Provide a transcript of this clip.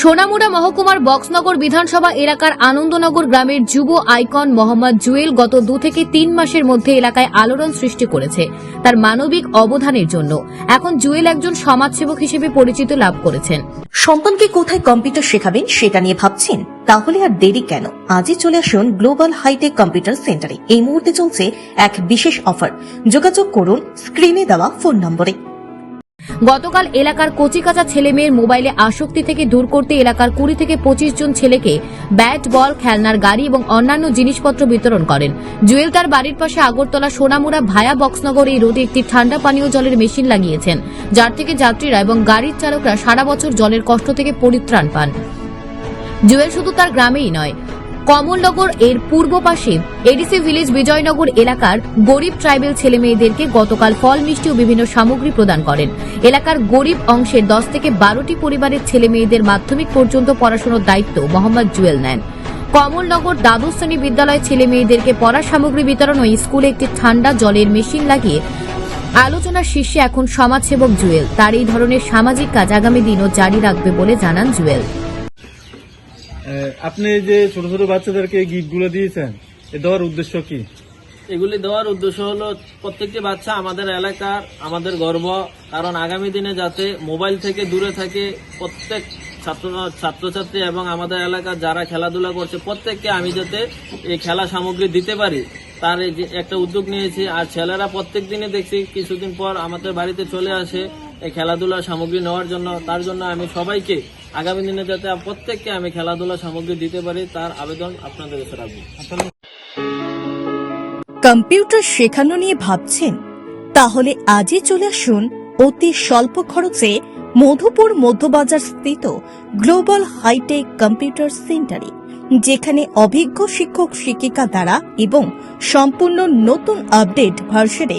সোনামুড়া মহকুমার বক্সনগর বিধানসভা এলাকার আনন্দনগর গ্রামের যুব আইকন মোহাম্মদ জুয়েল গত দু থেকে তিন মাসের মধ্যে এলাকায় আলোড়ন সৃষ্টি করেছে। তার মানবিক অবদানের জন্য। এখন জুয়েল একজন সমাজসেবক হিসেবে পরিচিত লাভ করেছেন। সন্তানকে কোথায় কম্পিউটার শেখাবেন সেটা নিয়ে ভাবছেন? তাহলে আর দেরি কেন? আজই চলে আসুন গ্লোবাল হাইটেক কম্পিউটার সেন্টারে। এই মুহূর্তে চলছে এক বিশেষ অফার। যোগাযোগ করুন, স্ক্রিনে দেওয়া ফোন নম্বরে। গতকাল এলাকার কচিকাচা ছেলে মেয়ের মোবাইলে আসক্তি থেকে দূর করতে এলাকার কুড়ি থেকে পঁচিশ জন ছেলেকে ব্যাট, বল, খেলনার গাড়ি এবং অন্যান্য জিনিসপত্র বিতরণ করেন। জুয়েল তার বাড়ির পাশে আগরতলা সোনামুড়া ভায়া বক্সনগর এই রোডে একটি ঠান্ডা পানীয় জলের মেশিন লাগিয়েছেন, যার থেকে যাত্রীরা এবং গাড়ির চালকরা সারা বছর জলের কষ্ট থেকে পরিত্রাণ পান। জুয়েল শুধু তার গ্রামেই নয় কমলনগর এর পূর্ব পাশে এডিসি ভিলেজ বিজয়নগর এলাকার গরিব ট্রাইবেল ছেলে মেয়েদেরকে গতকাল ফল মিষ্টি ও বিভিন্ন সামগ্রী প্রদান করেন। এলাকার গরিব অংশের দশ থেকে বারোটি পরিবারের ছেলে মেয়েদের মাধ্যমিক পর্যন্ত পড়াশোনার দায়িত্ব মোহাম্মদ জুয়েল নেন। কমলনগর দ্বাদশ শ্রেণি বিদ্যালয়ের ছেলে মেয়েদেরকে পড়া সামগ্রী বিতরণ ও স্কুলে একটি ঠান্ডা জলের মেশিন লাগিয়ে আলোচনার শীর্ষে এখন সমাজসেবক জুয়েল। তার এই ধরনের সামাজিক কাজ আগামী দিনও জারি রাখবে বলে জানান জুয়েল। আপনি যে ছোট ছোট বাচ্চাদেরকে গিফটগুলো দিয়েছেন, এ দেওয়ার উদ্দেশ্য কি? এগুলি দেওয়ার উদ্দেশ্য হলো, প্রত্যেকটি বাচ্চা আমাদের এলাকার, আমাদের গর্ব। কারণ আগামী দিনে যাতে মোবাইল থেকে দূরে থাকে, প্রত্যেক ছাত্র, ছাত্রছাত্রী এবং আমাদের এলাকার যারা খেলাধুলা করছে, প্রত্যেককে আমি যাতে এই খেলা সামগ্রী দিতে পারি, তার একটা উদ্যোগ নিয়েছি। আর ছেলেরা প্রত্যেক দিনে দেখছি, কিছুদিন পর আমাদের বাড়িতে চলে আসে এই খেলাধুলার সামগ্রী নেওয়ার জন্য। তার জন্য আমি সবাইকে আগামী দিনে যাতে প্রত্যেককে আমি খেলাধুলার সামগ্রী দিতে পারি, তার আবেদন আপনাদের কাছে রাখব। কম্পিউটার শেখানো নিয়ে ভাবছেন? তাহলে আজই চলে আসুন অতি স্বল্প খরচে মধুপুর মধ্যবাজার স্থিত গ্লোবাল হাইটেক কম্পিউটার সেন্টারে, যেখানে অভিজ্ঞ শিক্ষক শিক্ষিকা দ্বারা এবং সম্পূর্ণ নতুন আপডেট ভার্সনে